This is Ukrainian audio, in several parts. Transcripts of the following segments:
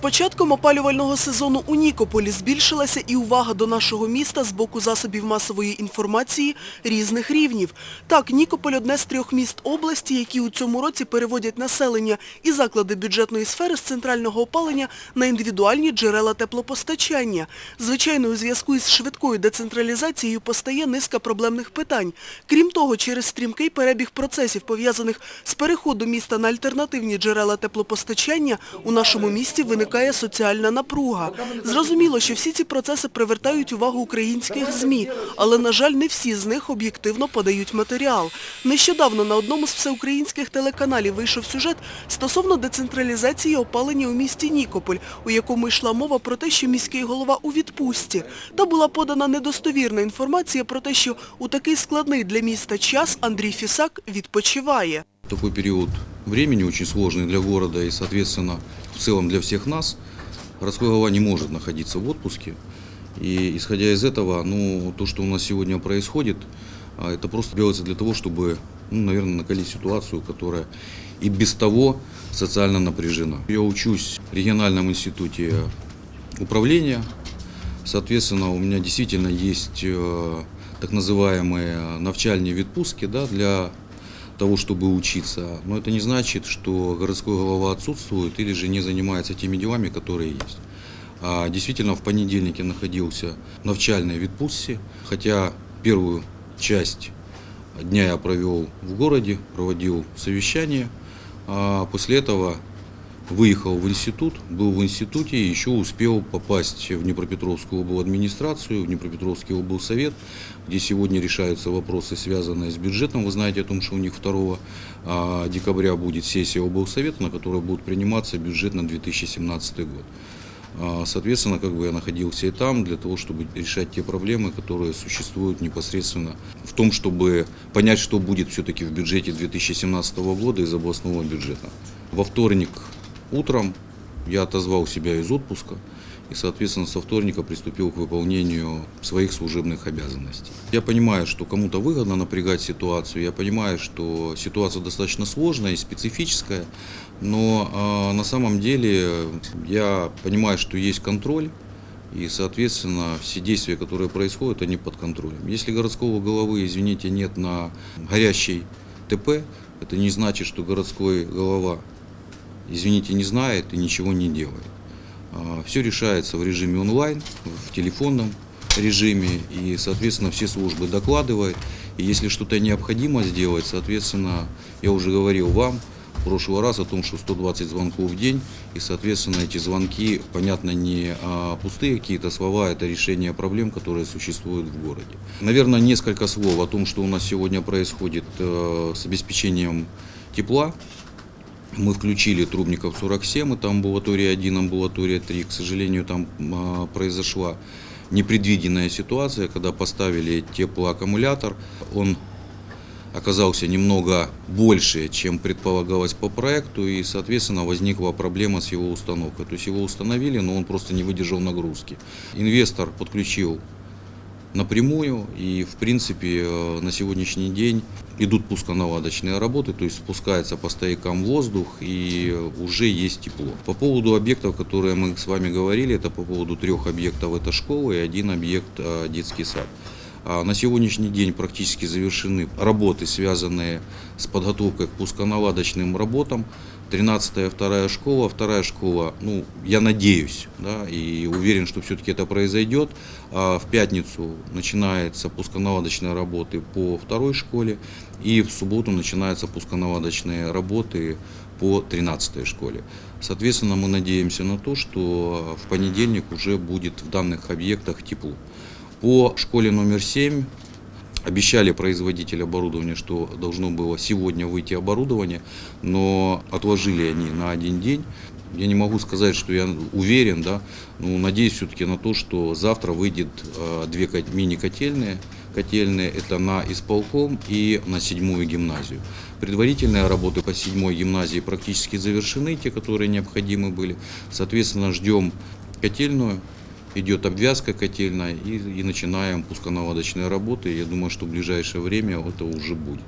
Початком опалювального сезону у Нікополі збільшилася і увага до нашого міста з боку засобів масової інформації різних рівнів. Так, Нікополь – одне з трьох міст області, які у цьому році переводять населення і заклади бюджетної сфери з центрального опалення на індивідуальні джерела теплопостачання. Звичайно, у зв'язку із швидкою децентралізацією постає низка проблемних питань. Крім того, через стрімкий перебіг процесів, пов'язаних з переходом міста на альтернативні джерела теплопостачання, у нашому місті виникає соціальна напруга. Зрозуміло, що всі ці процеси привертають увагу українських ЗМІ, але, на жаль, не всі з них об'єктивно подають матеріал. Нещодавно на одному з всеукраїнських телеканалів вийшов сюжет стосовно децентралізації опалення у місті Нікополь, у якому йшла мова про те, що міський голова у відпустці. Та була подана недостовірна інформація про те, що у такий складний для міста час Андрій Фісак відпочиває. Такой период времени очень сложный для города и, соответственно, в целом для всех нас. Городской голова не может находиться в отпуске. И исходя из этого, ну, то, что у нас сегодня происходит, а, это просто делается для того, чтобы, ну, наверное, накалить ситуацию, которая и без того социально напряжена. Я учусь в региональном институте управления. Соответственно, у меня действительно есть э, так называемые навчальные відпустки да, для того, чтобы учиться. Но это не значит, что городской голова отсутствует или же не занимается теми делами, которые есть. А действительно, в понедельник я находился в навчальной відпустці, хотя первую часть дня я провел в городе, проводил совещание, а после этого выехал в институт, был в институте еще успел попасть в Днепропетровскую обладминистрацию, в Днепропетровский облсовет, где сегодня решаются вопросы, связанные с бюджетом. Вы знаете о том, что у них 2 а, декабря будет сессия облсовета, на которой будет приниматься бюджет на 2017 год. А, Соответственно, как бы я находился и там для того, чтобы решать те проблемы, которые существуют непосредственно в том, чтобы понять, что будет все-таки в бюджете 2017 года из областного бюджета. Во вторник утром я отозвал себя из отпуска и, соответственно, со вторника приступил к выполнению своих служебных обязанностей. Я понимаю, что кому-то выгодно напрягать ситуацию, я понимаю, что ситуация достаточно сложная и специфическая, но а, на самом деле я понимаю, что есть контроль, и, соответственно, все действия, которые происходят, они под контролем. Если городского головы, извините, нет на горящей ТП, это не значит, что городской голова, извините, не знает и ничего не делает. Все решается в режиме онлайн, в телефонном режиме, и, соответственно, все службы докладывают. И если что-то необходимо сделать, соответственно, я уже говорил вам в прошлый раз о том, что 120 звонков в день, и, соответственно, эти звонки, понятно, не а, пустые какие-то слова, это решение проблем, которые существуют в городе. Наверное, несколько слов о том, что у нас сегодня происходит э, с обеспечением тепла. Мы включили Трубников 47, это амбулатория 1, амбулатория 3. К сожалению, там а, произошла непредвиденная ситуация, когда поставили теплоаккумулятор. Он оказался немного больше, чем предполагалось по проекту, и, соответственно, возникла проблема с его установкой. То есть его установили, но он просто не выдержал нагрузки. Инвестор подключил напрямую, и, в принципе, э, на сегодняшний день идут пусконаладочные работы, то есть спускается по стоякам воздух, и уже есть тепло. По поводу объектов, которые мы с вами говорили, это по поводу трех объектов, это школа и один объект э, детский сад. А На сегодняшний день практически завершены работы, связанные с подготовкой к пусконаладочным работам. 13-я вторая школа. Вторая школа, ну, я надеюсь, да, и уверен, что все-таки это произойдет. А в пятницу начинаются пусконаладочные работы по второй школе, и в субботу начинаются пусконаладочные работы по 13 школе. Соответственно, мы надеемся на то, что в понедельник уже будет в данных объектах тепло. По школе номер 7 обещали производитель оборудования, что должно было сегодня выйти оборудование, но отложили они на один день. Я не могу сказать, что я уверен, да, но надеюсь все-таки на то, что завтра выйдет э, две кот- мини-котельные. Котельные это на исполком и на седьмую гимназию. Предварительные работы по седьмой гимназии практически завершены, те, которые необходимы были. Соответственно, ждем котельную, идет обвязка котельная и, и начинаем пусконаладочные работы. Я думаю, что в ближайшее время это уже будет.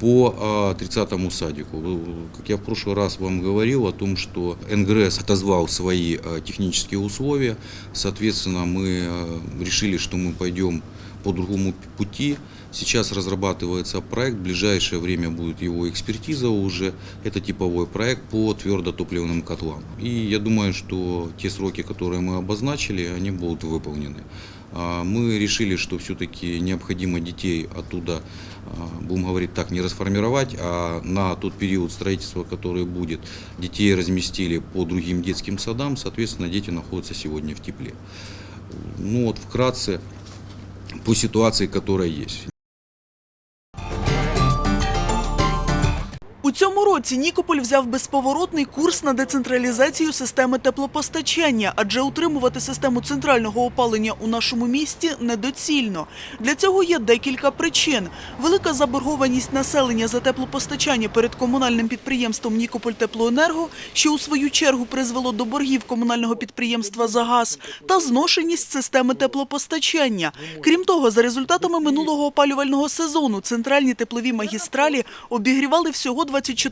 по а, 30-му садику. Э, Как я в прошлый раз вам говорил о том, что НГРС отозвал свои а, технические условия, соответственно, мы а, решили, что мы пойдем по другому пути. Сейчас разрабатывается проект, в ближайшее время будет его экспертиза уже. Это типовой проект по твердотопливным котлам. И я думаю, что те сроки, которые мы обозначили, они будут выполнены. А, Мы решили, что все-таки необходимо детей оттуда, а, будем говорить так, не расформировать, а на тот период строительства, который будет, детей разместили по другим детским садам, соответственно, дети находятся сегодня в тепле. Ну вот вкратце по ситуации, которая есть. У цьому році Нікополь взяв безповоротний курс на децентралізацію системи теплопостачання, адже утримувати систему центрального опалення у нашому місті недоцільно. Для цього є декілька причин. Велика заборгованість населення за теплопостачання перед комунальним підприємством Нікопольтеплоенерго, що у свою чергу призвело до боргів комунального підприємства за газ, та зношеність системи теплопостачання. Крім того, за результатами минулого опалювального сезону центральні теплові магістралі обігрівали всього 24%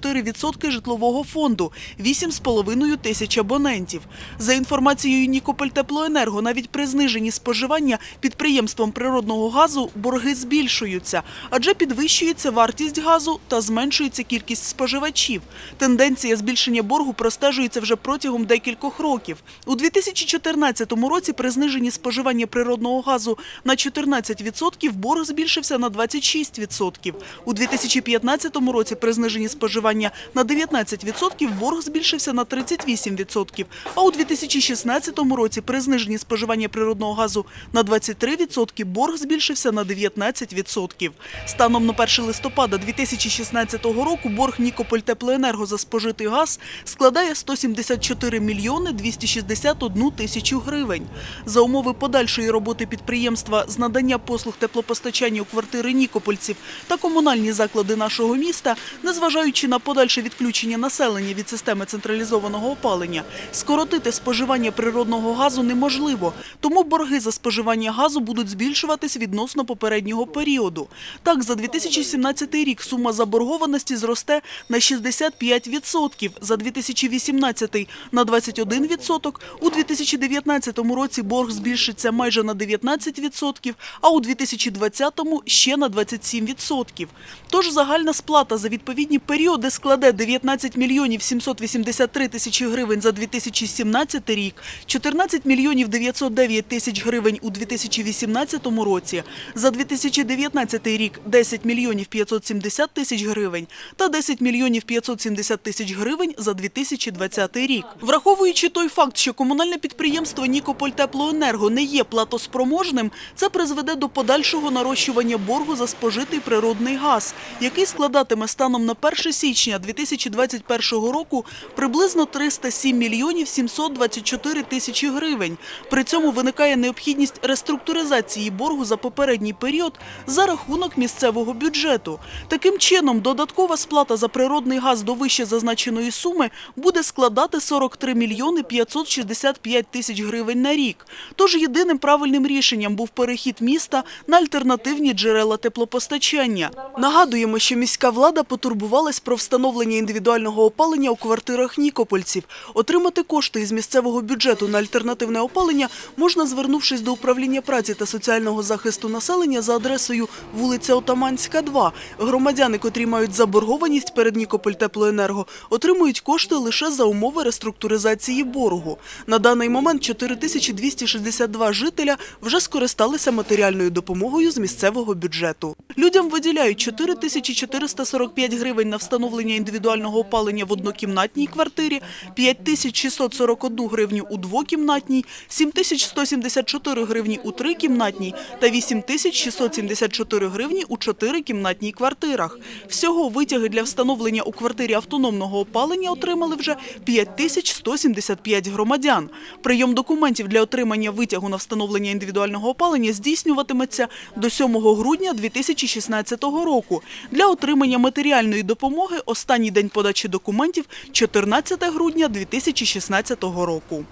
житлового фонду – 8,5 тисяч абонентів. За інформацією Нікопольтеплоенерго, навіть при зниженні споживання підприємством природного газу борги збільшуються, адже підвищується вартість газу та зменшується кількість споживачів. Тенденція збільшення боргу простежується вже протягом декількох років. У 2014 році при зниженні споживання природного газу на 14% борг збільшився на 26%. У 2015 році при зниженні споживання на 19% борг збільшився на 38%, а у 2016 році при зниженні споживання природного газу на 23% борг збільшився на 19%. Станом на 1 листопада 2016 року борг Нікопольтеплоенерго за спожитий газ складає 174 мільйони 261 тисячу гривень. За умови подальшої роботи підприємства з надання послуг теплопостачання у квартири нікопольців та комунальні заклади нашого міста, незважаючи на подальше відключення населення від системи централізованого опалення, скоротити споживання природного газу неможливо, тому борги за споживання газу будуть збільшуватись відносно попереднього періоду. Так, за 2017 рік сума заборгованості зросте на 65%, за 2018 – на 21%, у 2019 році борг збільшиться майже на 19%, а у 2020 – ще на 27%. Тож загальна сплата за відповідні періоди складе 19 мільйонів 783 тисячі гривень за 2017 рік, 14 мільйонів 909 тисяч гривень у 2018 році, за 2019 рік 10 мільйонів 570 тисяч гривень та 10 мільйонів 570 тисяч гривень за 2020 рік. Враховуючи той факт, що комунальне підприємство Нікопольтеплоенерго не є платоспроможним, це призведе до подальшого нарощування боргу за спожитий природний газ, який складатиме станом на 1 січня 2021 року приблизно 307 мільйонів 724 тисячі гривень. При цьому виникає необхідність реструктуризації боргу за попередній період за рахунок місцевого бюджету. Таким чином, додаткова сплата за природний газ до вище зазначеної суми буде складати 43 мільйони 565 тисяч гривень на рік. Тож єдиним правильним рішенням був перехід міста на альтернативні джерела теплопостачання. Нагадуємо, що міська влада потурбувалась про встановлення індивідуального опалення у квартирах нікопольців. Отримати кошти із місцевого бюджету на альтернативне опалення можна, звернувшись до управління праці та соціального захисту населення за адресою вулиця Отаманська, 2. Громадяни, котрі мають заборгованість перед Нікопольтеплоенерго, отримують кошти лише за умови реструктуризації боргу. На даний момент 4262 жителя вже скористалися матеріальною допомогою з місцевого бюджету. Людям виділяють 4445 гривень на встановлення індивідуального опалення в однокімнатній квартирі, 5641 гривню у двокімнатній, 7174 гривні у трикімнатній та 8674 гривні у чотирикімнатній квартирах. Всього витяги для встановлення у квартирі автономного опалення отримали вже 5175 громадян. Прийом документів для отримання витягу на встановлення індивідуального опалення здійснюватиметься до 7 грудня 2016 року. Для отримання матеріальної допомоги останній день подачі документів – 14 грудня 2016 року.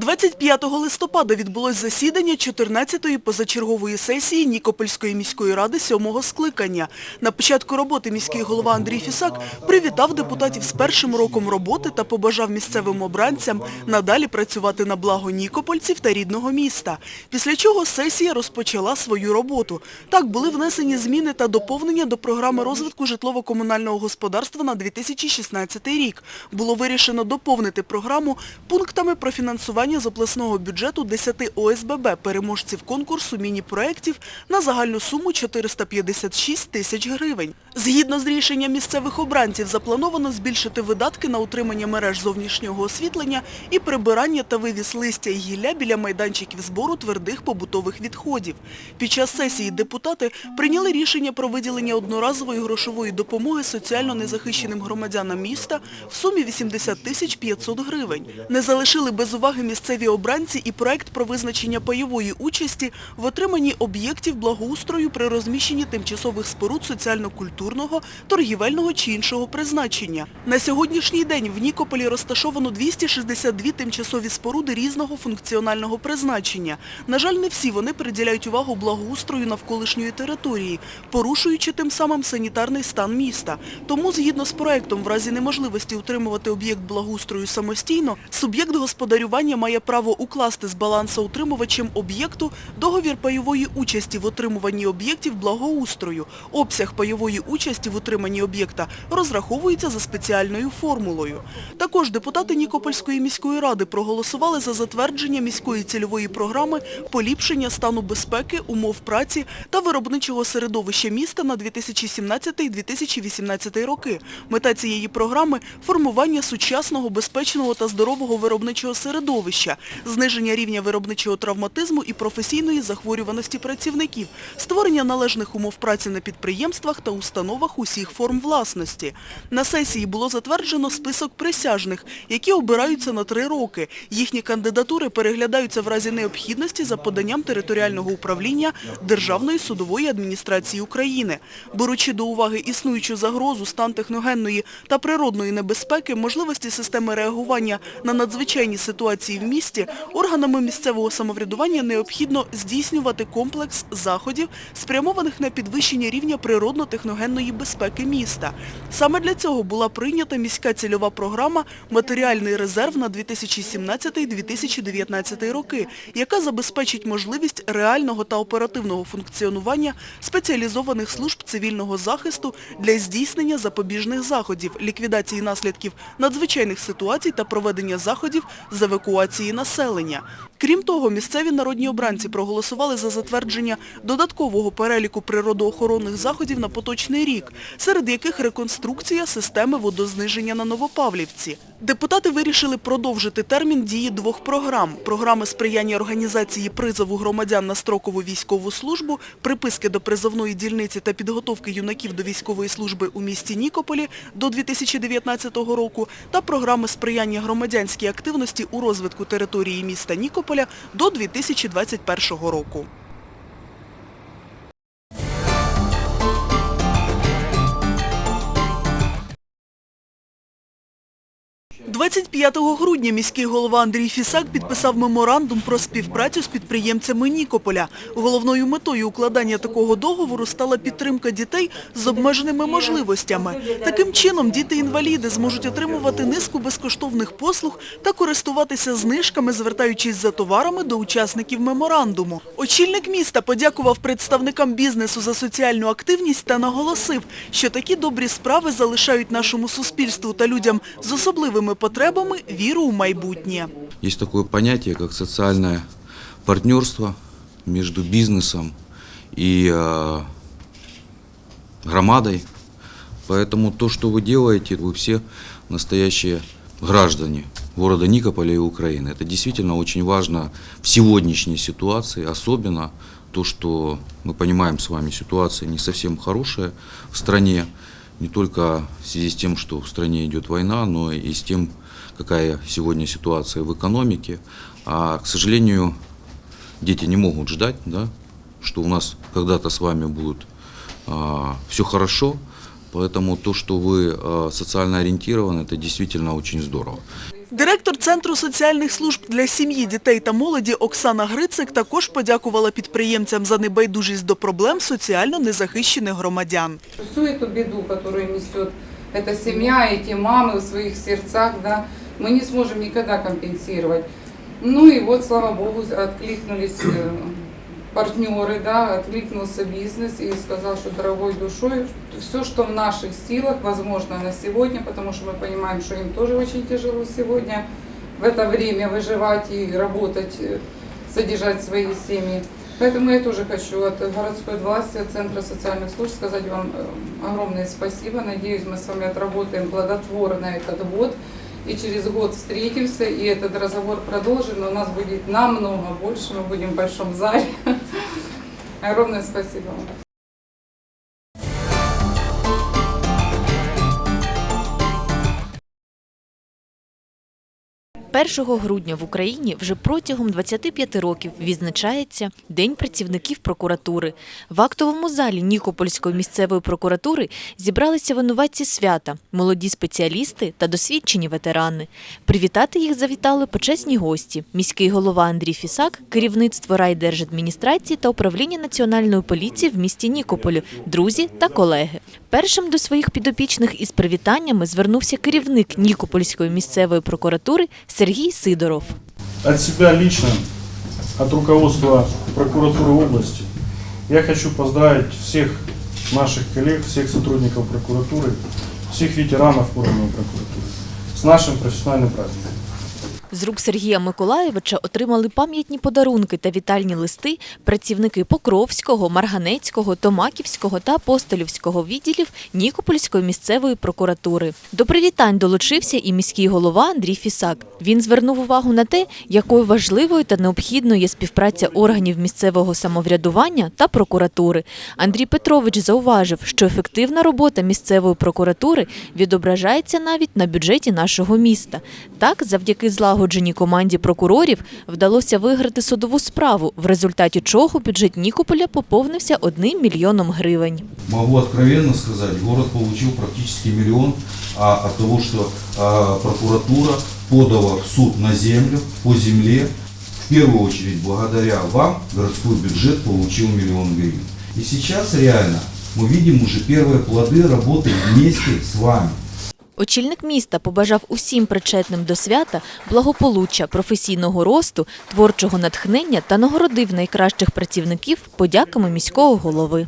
25 листопада відбулось засідання 14-ї позачергової сесії Нікопольської міської ради 7-го скликання. На початку роботи міський голова Андрій Фісак привітав депутатів з першим роком роботи та побажав місцевим обранцям надалі працювати на благо нікопольців та рідного міста. Після чого сесія розпочала свою роботу. Так були внесені зміни та доповнення до програми розвитку житлово-комунального господарства на 2016 рік. Було вирішено доповнити програму пунктами про фінансування з обласного бюджету 10 ОСББ переможців конкурсу міні-проєктів на загальну суму 456 тисяч гривень. Згідно з рішенням місцевих обранців, заплановано збільшити видатки на утримання мереж зовнішнього освітлення і прибирання та вивіз листя і гілля біля майданчиків збору твердих побутових відходів. Під час сесії депутати прийняли рішення про виділення одноразової грошової допомоги соціально незахищеним громадянам міста в сумі 80 тисяч 500 гривень. Не залишили без уваги місцеві обранці і проект про визначення пайової участі в отриманні об'єктів благоустрою при розміщенні тимчасових споруд соціально-культурного, торгівельного чи іншого призначення. На сьогоднішній день в Нікополі розташовано 262 тимчасові споруди різного функціонального призначення. На жаль, не всі вони приділяють увагу благоустрою навколишньої території, порушуючи тим самим санітарний стан міста. Тому, згідно з проектом, в разі неможливості утримувати об'єкт благоустрою самостійно, суб'єкт господарювання має право укласти з балансоутримувачем об'єкту договір пайової участі в отримуванні об'єктів благоустрою. Обсяг пайової участі в утриманні об'єкта розраховується за спеціальною формулою. Також депутати Нікопольської міської ради проголосували за затвердження міської цільової програми поліпшення стану безпеки, умов праці та виробничого середовища міста на 2017-2018 роки. Мета цієї програми – формування сучасного, безпечного та здорового виробничого середовища, зниження рівня виробничого травматизму і професійної захворюваності працівників, створення належних умов праці на підприємствах та установах усіх форм власності. На сесії було затверджено список присяжних, які обираються на три роки. Їхні кандидатури переглядаються в разі необхідності за поданням територіального управління Державної судової адміністрації України. Беручи до уваги існуючу загрозу, стан техногенної та природної небезпеки, можливості системи реагування на надзвичайні ситуації в місті, органами місцевого самоврядування необхідно здійснювати комплекс заходів, спрямованих на підвищення рівня природно-техногенної безпеки міста. Саме для цього була прийнята міська цільова програма «Матеріальний резерв на 2017-2019 роки», яка забезпечить можливість реального та оперативного функціонування спеціалізованих служб цивільного захисту для здійснення запобіжних заходів, ліквідації наслідків надзвичайних ситуацій та проведення заходів з евакуації населення. Крім того, місцеві народні обранці проголосували за затвердження додаткового переліку природоохоронних заходів на поточний рік, серед яких реконструкція системи водозниження на Новопавлівці. Депутати вирішили продовжити термін дії двох програм – програми сприяння організації призову громадян на строкову військову службу, приписки до призовної дільниці та підготовки юнаків до військової служби у місті Нікополі до 2019 року та програми сприяння громадянській активності у розвитку території міста Нікополя до 2021 року. 25 грудня міський голова Андрій Фісак підписав меморандум про співпрацю з підприємцями Нікополя. Головною метою укладання такого договору стала підтримка дітей з обмеженими можливостями. Таким чином, діти-інваліди зможуть отримувати низку безкоштовних послуг та користуватися знижками, звертаючись за товарами до учасників меморандуму. Очільник міста подякував представникам бізнесу за соціальну активність та наголосив, що такі добрі справи залишають нашому суспільству та людям з особливими потребами віру у майбутнє. Есть такое понятие, как социальное партнерство между бизнесом и э, громадой. Поэтому то, что вы делаете, вы все настоящие граждане города Никополя и Украины. Это действительно очень важно в сегодняшней ситуации, особенно то, что мы понимаем с вами, ситуация не совсем хорошая в стране, не только в связи с тем, что в стране идет война, но и с тем, какая сегодня ситуация в экономике. А, к сожалению, дети не могут ждать, да, что у нас когда-то с вами будет все хорошо. Поэтому то, что вы а, социально ориентированы, это действительно очень здорово. Директор Центру соціальних служб для сім'ї, дітей та молоді Оксана Грицик також подякувала підприємцям за небайдужість до проблем соціально незахищених громадян. Всю эту беду, которую несет эта семья, эти мамы в своих сердцах, да, мы не сможем никогда компенсировать. Ну и вот, слава богу, откликнулись э, партнеры, да, откликнулся бизнес и сказал, что дорогой душой, все, что в наших силах, возможно на сегодня, потому что мы понимаем, что им тоже очень тяжело сегодня в это время выживать и работать, э, содержать свои семьи. Поэтому я тоже хочу от городской власти, от Центра социальных служб сказать вам э, огромное спасибо. Надеюсь, мы с вами отработаем плодотворно этот год. И через год встретимся, и этот разговор продолжим, у нас будет намного больше, мы будем в большом зале. Огромное спасибо вам. 1 грудня в Україні вже протягом 25 років відзначається День працівників прокуратури. В актовому залі Нікопольської місцевої прокуратури зібралися винуватці свята, молоді спеціалісти та досвідчені ветерани. Привітати їх завітали почесні гості: міський голова Андрій Фісак, керівництво райдержадміністрації та управління національної поліції в місті Нікополю, друзі та колеги. Першим до своїх підопічних із привітаннями звернувся керівник Нікопольської місцевої прокуратури Сергій Сидоров. От себя лично, от руководства прокуратуры области, я хочу поздравить всех наших коллег, всех сотрудников прокуратуры, всех ветеранов уровня прокуратуры с нашим профессиональным праздником. З рук Сергія Миколаєвича отримали пам'ятні подарунки та вітальні листи працівники Покровського, Марганецького, Томаківського та Апостолівського відділів Нікопольської місцевої прокуратури. До привітань долучився і міський голова Андрій Фісак. Він звернув увагу на те, якою важливою та необхідною є співпраця органів місцевого самоврядування та прокуратури. Андрій Петрович зауважив, що ефективна робота місцевої прокуратури відображається навіть на бюджеті нашого міста. Так, завдяки злагодженій команді прокурорів вдалося виграти судову справу, в результаті чого бюджет Нікополя поповнився одним мільйоном гривень. Могу откровенно сказать, город получил практически миллион а, от того, что а, прокуратура подала в суд на землю, по земле. В первую очередь, благодаря вам, городской бюджет получил миллион гривен. И сейчас реально мы видим уже первые плоды работы вместе с вами. Очільник міста побажав усім причетним до свята благополуччя, професійного росту, творчого натхнення та нагородив найкращих працівників подяками міського голови.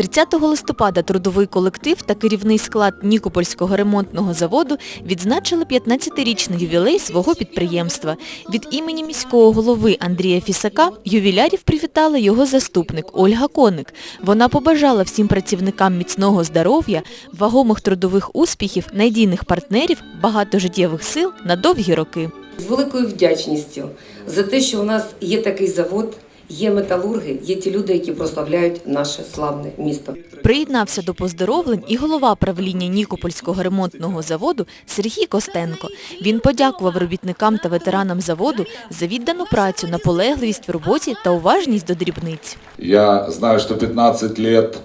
30 листопада трудовий колектив та керівний склад Нікопольського ремонтного заводу відзначили 15-річний ювілей свого підприємства. Від імені міського голови Андрія Фісака ювілярів привітала його заступник Ольга Коник. Вона побажала всім працівникам міцного здоров'я, вагомих трудових успіхів, надійних партнерів, багато життєвих сил на довгі роки. З великою вдячністю за те, що у нас є такий завод, є металурги, є ті люди, які прославляють наше славне місто. Приєднався до поздоровлень і голова правління Нікопольського ремонтного заводу Сергій Костенко. Він подякував робітникам та ветеранам заводу за віддану працю, наполегливість в роботі та уважність до дрібниць. Я знаю, что 15 лет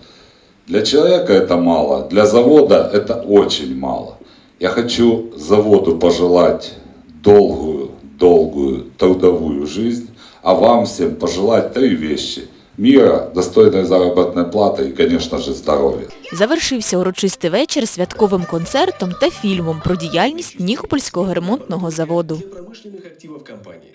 для человека это мало, для завода это очень мало. Я хочу заводу пожелать долгую, долгую трудовую жизнь, а вам всем пожелать три вещи. Мира, достойной заработной платы и, конечно же, здоровья. Завершився урочистий вечір святковим концертом та фільмом про діяльність Нікопольського ремонтного заводу. промышленных активов компании.